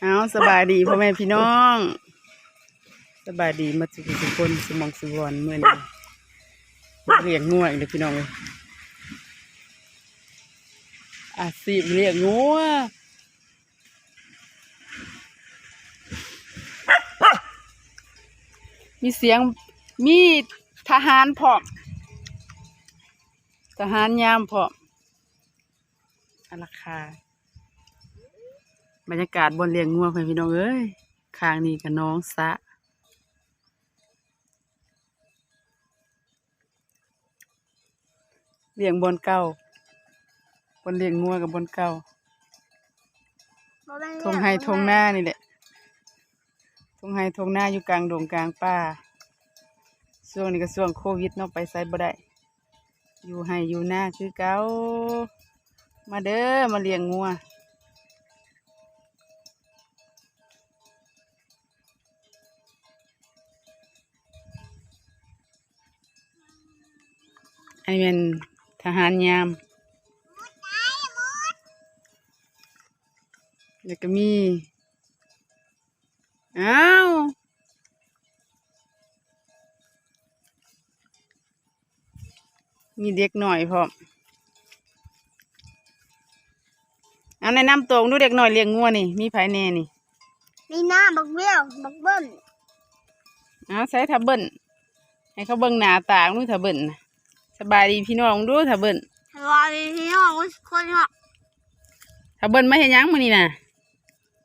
เอาสบายดีพ่อแม่พี่น้อง สบายดีมาสุขทุกคนสมองสุวรรณเมื่อนี้เรียกงัวอีกเลยพี่น้องเลยอาชีเรียกงัวมีเสียงมีทหารพร้อมทหารยามพร้อมอาราคา บรรยากาศบนเลียงงัวไปพี่น้องเอ้ยข้างนี้กับน้องสะเลี้ยงบนเก่าบนเลี้ยงงัวกับบนเก่าทงไฮทงหน้านี่แหละทงไฮทงหน้าอยู่กลางดงกลางป่าช่วงนี้ก็ช่วงโควิดเนาะไปไซบ่ได้อยู่ให้อยู่หน้าคือเก่ามาเด้อมาเลี้ยงงัว อันนี้เป็นทหารยามแล้วก็มีอ้าวมีเด็กหน่อยพร้อมเอาแนะนำตัวดูเด็กหน่อยเลี้ยงงัวนี่ มีไผแน่นี่ มีหน้าบักเบี้ยวบักเบิ้ลเอาใส่ทับเบิ้ลให้เขาเบิ่งหน้าตาดูทับเบิ้ลน่ะ สบายดีพี่น้องดูทับเบิ้ลสวัสดีพี่น้องทุกคนครับทับเบิ้ลไม่เห็นยังมื้อนี่น่ะ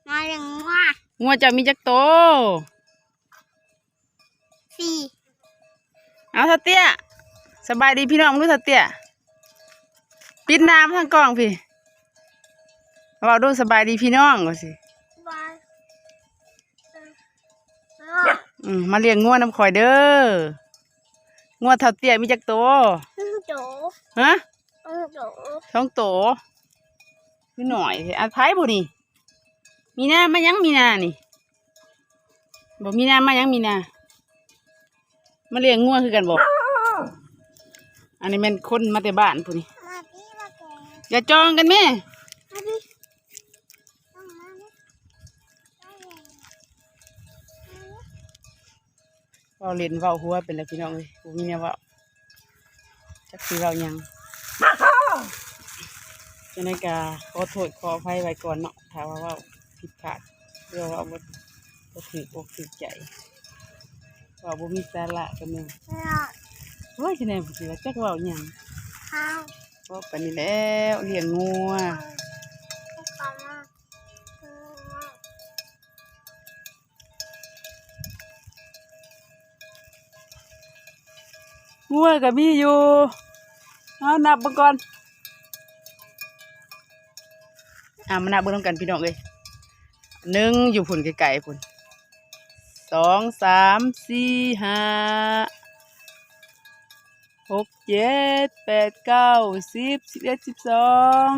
มาเลี้ยงว่างัวเจะมีจักโตสี่เอาสเตียสบายดีพี่น้องรู้สเตียปิดน้ำทางกล้องพี่เราดูสบายดีพี่น้องก็สิบายอืมมาเลี้ยงงัวน้ำข่อยเด้อ งัวเท่าเตี้ยมีจักโตโจฮะโจท้องโตพี่หน่อยสิอันไผ่บ่นี่มีนามายังมีนานี่บ่มีนามายังมีนามาเลี้ยงงัวคือกันบ่อันนี้แม่นคนมาแต่บ้านผู้นี่มาพี่มาแกอย่าจองกันแม่ เว้าเล่นเว้าหัวเป็นแล้วพี่น้องเอ้ยบ่มีแนวเว้าจักสิเว้าหยังจังได๋ก็ขอโทษขออภัยไว้ก่อนเนาะถ้าว่าเว้าผิดพลาดหรือว่าเว้าบ่บ่ถูกอกถูกใจเว้าบ่มีสาระกันแม่นเนี่ยโอ้ยจังได๋บ่สิว่าจักเว้าหยังข้าวเว้าไปนี่แล้วเลี้ยงงัว งัวก็มีอยู่เอานับเบิ่งก่อนอ่ามานับเบิ่งกันพี่น้องเอ้ยหนึ่งอยู่พุ่นไกลๆพุ่นสองสามสี่ห้าหกเจ็ดแปดเก้าสิบสิบเอ็ดสิบสอง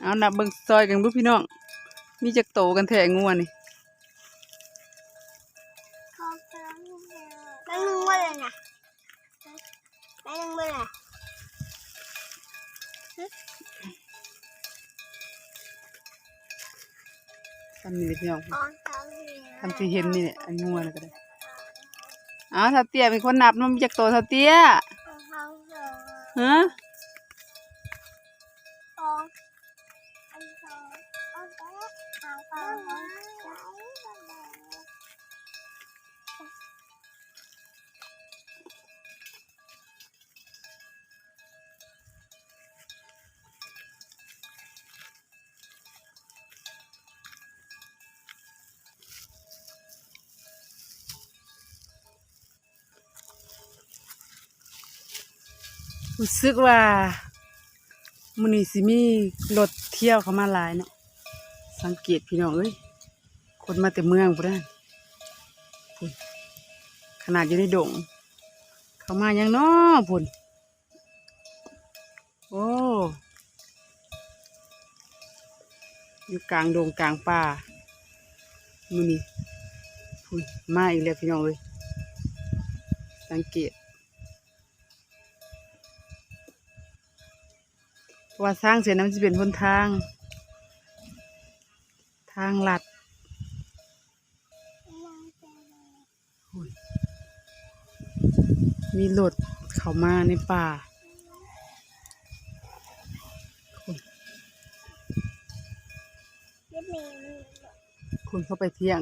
เอานับเบิ่งซอยกันดูพี่น้อง มีจักโตกันแท้งัวนี่ นี่เลยพี่น้องอ๋อข้าวเหนียวทำที่เห็นนี่แหละอันงัวนะก็ได้อ้าวถ้าเตี้ยเป็นคนนับมันมีจักโตเท่าเตี้ยข้าวเหนียวฮะ รู้สึกว่ามื้อนี้สิมีรถเที่ยวเข้ามาหลายเนาะสังเกตพี่น้องเอ้ยคนมาแต่เมืองพุ่นพุ่นขนาดอยู่ในดง เข้ามายังน้อพุ่นโอ้อยู่กลางดงกลางป่ามื้อนี้พุ่นมาอีกแล้วพี่น้องเอ้ยสังเกต ว่าสร้างเสียน้ำจะเป็นหนทาง ทางหลัดมีรถเขามาในป่าคุณเข้าไปเที่ยง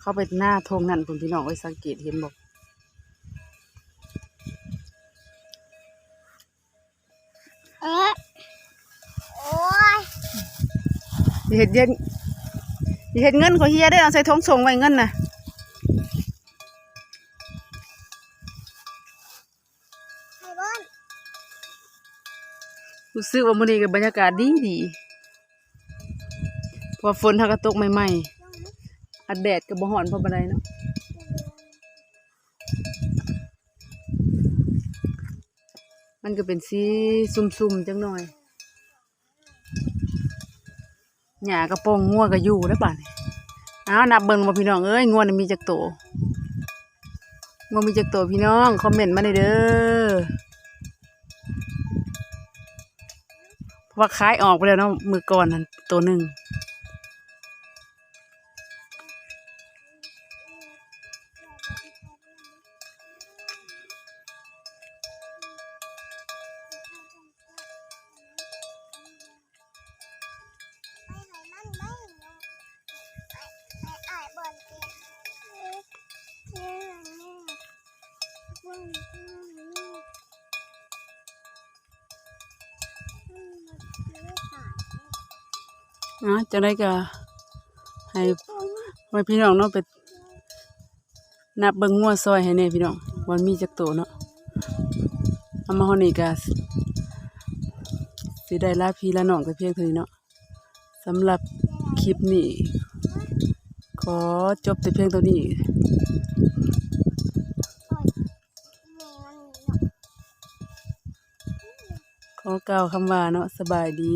เข้าไปหน้าทงนั่นคุณพี่น้องไว้สังเกตเห็นบอกเออโอ้ย อย่าเห็ดเย็นอย่าเห็ดเงินเขาเฮียได้อเอาใส่ทงส่งไว้เงินน่ะไอ้บอนรู้สึกว่ามื้อนี้ก็บรรยากาศดีดีเพอฝนทากระตกใหม่ลงไหมๆอัดแดดก็บ่ฮ้อนเพราะบันไดเนาะมันก็เป็นสีซุ่มๆจังหน่อย หญ้ากระโปรงงัวก็อยู่แล้วบัดนี้เอานับเบิ่งมาพี่น้องเอ้ยงัวนี่มีจักโตงัวมีจักโตพี่น้องคอมเมนต์มาได้เด้อเพราะว่าขายออกไปแล้วเนาะมือก่อนนั่นตัวหนึ่ง อะจะได้ก็ให้ไว้พี่น้องเนาะไปนับเบิ่งงัวซอยให้แน่พี่น้องวันมีจักโตเนาะเอามาฮอนี่ก็สิได้ลาพี่ละน้องแต่เพียงเท่านี้เนาะสำหรับคลิปนี้ ขอจบแต่เพียงเท่านี้โอ้ยแม่มันเนาะขอกล่าวคำว่าเนาะสบายดี